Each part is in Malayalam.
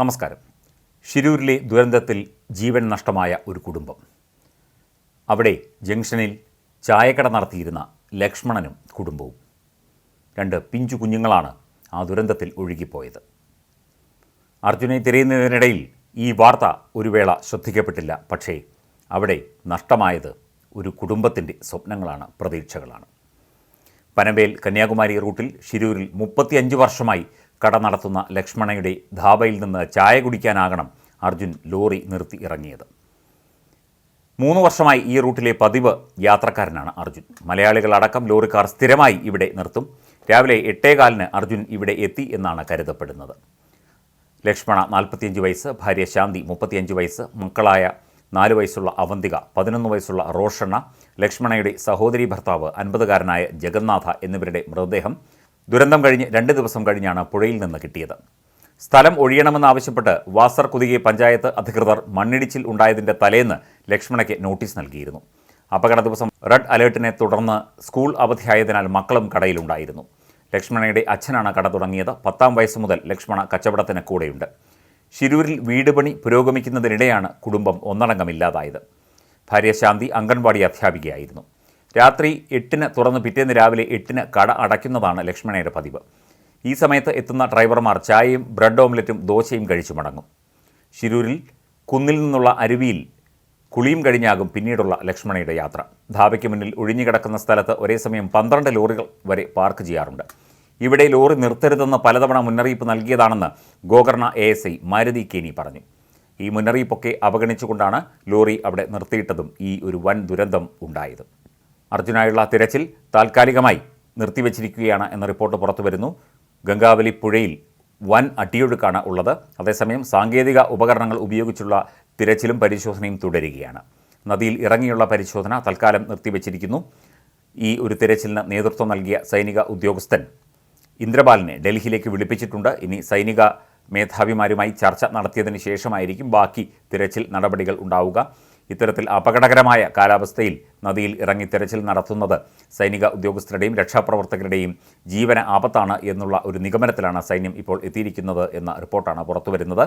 നമസ്കാരം. ഷിരൂരിലെ ദുരന്തത്തിൽ ജീവൻ നഷ്ടമായ ഒരു കുടുംബം. അവിടെ ജംഗ്ഷനിൽ ചായക്കട നടത്തിയിരുന്ന ലക്ഷ്മണനും കുടുംബവും. രണ്ട് പിഞ്ചു കുഞ്ഞുങ്ങളാണ് ആ ദുരന്തത്തിൽ ഒഴുകിപ്പോയത്. അർജുനെ തിരയുന്നതിനിടയിൽ ഈ വാർത്ത ഒരു വേള ശ്രദ്ധിക്കപ്പെട്ടില്ല. പക്ഷേ അവിടെ നഷ്ടമായത് ഒരു കുടുംബത്തിന്റെ സ്വപ്നങ്ങളാണ് പ്രതീക്ഷകളാണ്. പനവേൽ കന്യാകുമാരി റൂട്ടിൽ ഷിരൂരിൽ മുപ്പത്തിയഞ്ച് വർഷമായി കട നടത്തുന്ന ലക്ഷ്മണയുടെ ധാബയിൽ നിന്ന് ചായ കുടിക്കാനാകണം അർജുൻ ലോറി നിർത്തി ഇറങ്ങിയത്. മൂന്ന് വർഷമായി ഈ റൂട്ടിലെ പതിവ് യാത്രക്കാരനാണ് അർജുൻ. മലയാളികളടക്കം ലോറിക്കാർ സ്ഥിരമായി ഇവിടെ നിർത്തും. രാവിലെ എട്ടേകാലിന് അർജുൻ ഇവിടെ എത്തി എന്നാണ് കരുതപ്പെടുന്നത്. ലക്ഷ്മണ നാൽപ്പത്തിയഞ്ച് വയസ്സ് ഭാര്യ ശാന്തി മുപ്പത്തിയഞ്ച് വയസ്സ് മക്കളായ നാല് വയസ്സുള്ള അവന്തിക പതിനൊന്ന് വയസ്സുള്ള റോഷണ്ണ ലക്ഷ്മണയുടെ സഹോദരി ഭർത്താവ് അൻപതുകാരനായ ജഗന്നാഥ എന്നിവരുടെ മൃതദേഹം ദുരന്തം കഴിഞ്ഞ് രണ്ട് ദിവസം കഴിഞ്ഞാണ് പുഴയിൽ നിന്ന് കിട്ടിയത്. സ്ഥലം ഒഴിയണമെന്നാവശ്യപ്പെട്ട് വാസർ കുതികെ പഞ്ചായത്ത് അധികൃതർ മണ്ണിടിച്ചിൽ ഉണ്ടായതിന്റെ തലേന്ന് ലക്ഷ്മണയ്ക്ക് നോട്ടീസ് നൽകിയിരുന്നു. അപകട ദിവസം റെഡ് അലേർട്ടിനെ തുടർന്ന് സ്കൂൾ അവധിയായതിനാൽ മക്കളും കടയിലുണ്ടായിരുന്നു. ലക്ഷ്മണയുടെ അച്ഛനാണ് കട തുടങ്ങിയത്. പത്താം വയസ്സ് മുതൽ ലക്ഷ്മണ കച്ചവടത്തിന് കൂടെയുണ്ട്. ശിരൂരിൽ വീട് പണി പുരോഗമിക്കുന്നതിനിടെയാണ് കുടുംബം ഒന്നടങ്കമില്ലാതായത് ഭാര്യ ശാന്തി അംഗൻവാടി അധ്യാപികയായിരുന്നു. രാത്രി എട്ടിന് തുറന്ന് പിറ്റേന്ന് രാവിലെ എട്ടിന് കട അടയ്ക്കുന്നതാണ് ലക്ഷ്മണയുടെ പതിവ്. ഈ സമയത്ത് എത്തുന്ന ഡ്രൈവർമാർ ചായയും ബ്രെഡ് ഓംലറ്റും ദോശയും കഴിച്ചു മടങ്ങും. ശിരൂരിൽ കുന്നിൽ നിന്നുള്ള അരുവിയിൽ കുളിയും കഴിഞ്ഞാകും പിന്നീടുള്ള ലക്ഷ്മണയുടെ യാത്ര. ധാബയ്ക്ക് മുന്നിൽ ഒഴിഞ്ഞുകിടക്കുന്ന സ്ഥലത്ത് ഒരേ സമയം പന്ത്രണ്ട് ലോറികൾ വരെ പാർക്ക് ചെയ്യാറുണ്ട്. ഇവിടെ ലോറി നിർത്തരുതെന്ന് പലതവണ മുന്നറിയിപ്പ് നൽകിയതാണെന്ന് Gokarna A S I Maruti പറഞ്ഞു. ഈ മുന്നറിയിപ്പൊക്കെ അവഗണിച്ചുകൊണ്ടാണ് ലോറി അവിടെ നിർത്തിയിട്ടതും ഈ ഒരു വൻ ദുരന്തം ഉണ്ടായത്. അർജുനായുള്ള തിരച്ചിൽ താൽക്കാലികമായി നിർത്തിവച്ചിരിക്കുകയാണ് എന്ന റിപ്പോർട്ട് പുറത്തു വരുന്നു. ഗംഗാവലി പുഴയിൽ വൻ അട്ടിയൊഴുക്കാണ് ഉള്ളത്. അതേസമയം സാങ്കേതിക ഉപകരണങ്ങൾ ഉപയോഗിച്ചുള്ള തിരച്ചിലും പരിശോധനയും തുടരുകയാണ്. നദിയിൽ ഇറങ്ങിയുള്ള പരിശോധന തൽക്കാലം നിർത്തിവച്ചിരിക്കുന്നു. ഈ ഒരു തിരച്ചിലിന് നേതൃത്വം നൽകിയ സൈനിക ഉദ്യോഗസ്ഥൻ ഇന്ദ്രപാലിനെ ഡൽഹിയിലേക്ക് വിളിപ്പിച്ചിട്ടുണ്ട്. ഇനി സൈനിക മേധാവിമാരുമായി ചർച്ച നടത്തിയതിന് ശേഷമായിരിക്കും ബാക്കി തിരച്ചിൽ നടപടികൾ ഉണ്ടാവുക. ഇത്തരത്തിൽ അപകടകരമായ കാലാവസ്ഥയിൽ നദിയിൽ ഇറങ്ങി തെരച്ചിൽ നടത്തുന്നത് സൈനിക ഉദ്യോഗസ്ഥരുടെയും രക്ഷാപ്രവർത്തകരുടെയും ജീവന ആപത്താണ് എന്നുള്ള ഒരു നിഗമനത്തിലാണ് സൈന്യം ഇപ്പോൾ എത്തിയിരിക്കുന്നത് എന്ന റിപ്പോർട്ടാണ് പുറത്തുവരുന്നത്.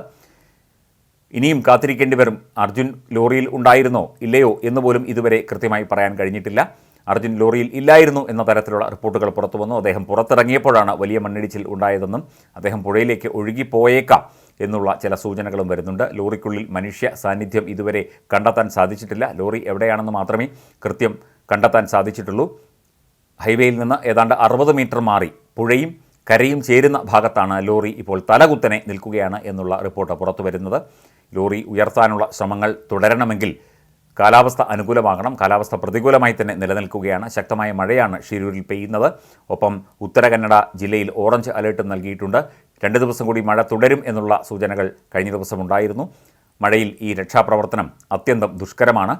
ഇനിയും കാത്തിരിക്കേണ്ടി വരും. അർജുൻ ലോറിയിൽ ഉണ്ടായിരുന്നോ ഇല്ലയോ എന്ന് പോലും ഇതുവരെ കൃത്യമായി പറയാൻ കഴിഞ്ഞിട്ടില്ല. അർജുൻ ലോറിയിൽ ഇല്ലായിരുന്നു എന്ന തരത്തിലുള്ള റിപ്പോർട്ടുകൾ പുറത്തു വന്നു. അദ്ദേഹം പുറത്തിറങ്ങിയപ്പോഴാണ് വലിയ മണ്ണിടിച്ചിൽ ഉണ്ടായതെന്നും അദ്ദേഹം പുഴയിലേക്ക് ഒഴുകിപ്പോയേക്കാം എന്നുള്ള ചില സൂചനകളും വരുന്നുണ്ട്. ലോറിക്കുള്ളിൽ മനുഷ്യ സാന്നിധ്യം ഇതുവരെ കണ്ടെത്താൻ സാധിച്ചിട്ടില്ല. ലോറി എവിടെയാണെന്ന് മാത്രമേ കൃത്യം കണ്ടെത്താൻ സാധിച്ചിട്ടുള്ളൂ. ഹൈവേയിൽ നിന്ന് ഏതാണ്ട് അറുപത് മീറ്റർ മാറി പുഴയും കരയും ചേരുന്ന ഭാഗത്താണ് ലോറി ഇപ്പോൾ തലകുത്തനെ നിൽക്കുകയാണ് എന്നുള്ള റിപ്പോർട്ട് പുറത്തു വരുന്നത്. ലോറി ഉയർത്താനുള്ള ശ്രമങ്ങൾ തുടരണമെങ്കിൽ കാലാവസ്ഥ അനുകൂലമാകണം. കാലാവസ്ഥ പ്രതികൂലമായി തന്നെ നിലനിൽക്കുകയാണ്. ശക്തമായ മഴയാണ് ഷിരൂരിൽ പെയ്യുന്നത്. ഒപ്പം ഉത്തര കന്നഡ ജില്ലയിൽ ഓറഞ്ച് അലേർട്ട് നൽകിയിട്ടുണ്ട്. രണ്ട് ദിവസം കൂടി മഴ തുടരും എന്നുള്ള സൂചനകൾ കഴിഞ്ഞ ദിവസം ഉണ്ടായിരുന്നു. മഴയിൽ ഈ രക്ഷാപ്രവർത്തനം അത്യന്തം ദുഷ്കരമാണ്.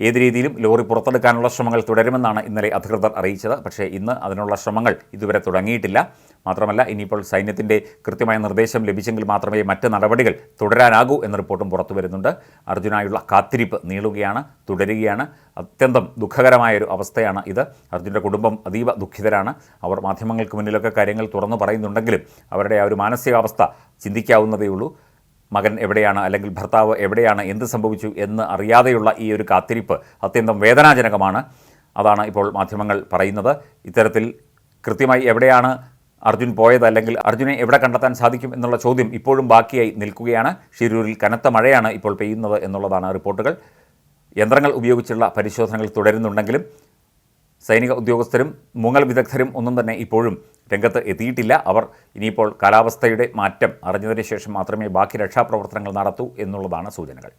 ഏത് രീതിയിലും ലോറി പുറത്തെടുക്കാനുള്ള ശ്രമങ്ങൾ തുടരുമെന്നാണ് ഇന്നലെ അധികൃതർ അറിയിച്ചത്. പക്ഷേ ഇന്ന് അതിനുള്ള ശ്രമങ്ങൾ ഇതുവരെ തുടങ്ങിയിട്ടില്ല. മാത്രമല്ല ഇനിയിപ്പോൾ സൈന്യത്തിന്റെ കൃത്യമായ നിർദ്ദേശം ലഭിച്ചെങ്കിൽ മാത്രമേ മറ്റ് നടപടികൾ തുടരാനാകൂ എന്ന റിപ്പോർട്ടും പുറത്തു വരുന്നുണ്ട്. അർജുനായുള്ള കാത്തിരിപ്പ് നീളുകയാണ് തുടരുകയാണ്. അത്യന്തം ദുഃഖകരമായ ഒരു അവസ്ഥയാണ് ഇത്. അർജുന്റെ കുടുംബം അതീവ ദുഃഖിതരാണ്. അവർ മാധ്യമങ്ങൾക്ക് മുന്നിലൊക്കെ കാര്യങ്ങൾ തുറന്നു പറയുന്നുണ്ടെങ്കിലും അവരുടെ ആ ഒരു മാനസികാവസ്ഥ ചിന്തിക്കാവുന്നതേ ഉള്ളൂ മകൻ എവിടെയാണ് അല്ലെങ്കിൽ ഭർത്താവ് എവിടെയാണ് എന്ത് സംഭവിച്ചു എന്ന് അറിയാതെയുള്ള ഈ ഒരു കാത്തിരിപ്പ് അത്യന്തം വേദനാജനകമാണ്. അതാണ് ഇപ്പോൾ മാധ്യമങ്ങൾ പറയുന്നത്. ഇത്തരത്തിൽ കൃത്യമായി എവിടെയാണ് അർജുൻ പോയത് അല്ലെങ്കിൽ അർജുനെ എവിടെ കണ്ടെത്താൻ സാധിക്കും എന്നുള്ള ചോദ്യം ഇപ്പോഴും ബാക്കിയായി നിൽക്കുകയാണ്. ഷിരൂരിൽ കനത്ത മഴയാണ് ഇപ്പോൾ പെയ്യുന്നത് എന്നുള്ളതാണ് റിപ്പോർട്ടുകൾ. യന്ത്രങ്ങൾ ഉപയോഗിച്ചുള്ള പരിശോധനകൾ തുടരുന്നുണ്ടെങ്കിലും സൈനിക ഉദ്യോഗസ്ഥരും മുങ്ങൽ വിദഗ്ധരും ഒന്നും തന്നെ ഇപ്പോഴും രംഗത്ത് എത്തിയിട്ടില്ല. അവർ ഇനിയിപ്പോൾ കാലാവസ്ഥയുടെ മാറ്റം അറിഞ്ഞതിന് ശേഷം മാത്രമേ ബാക്കി രക്ഷാപ്രവർത്തനങ്ങൾ നടത്തൂ എന്നുള്ളതാണ് സൂചനകൾ.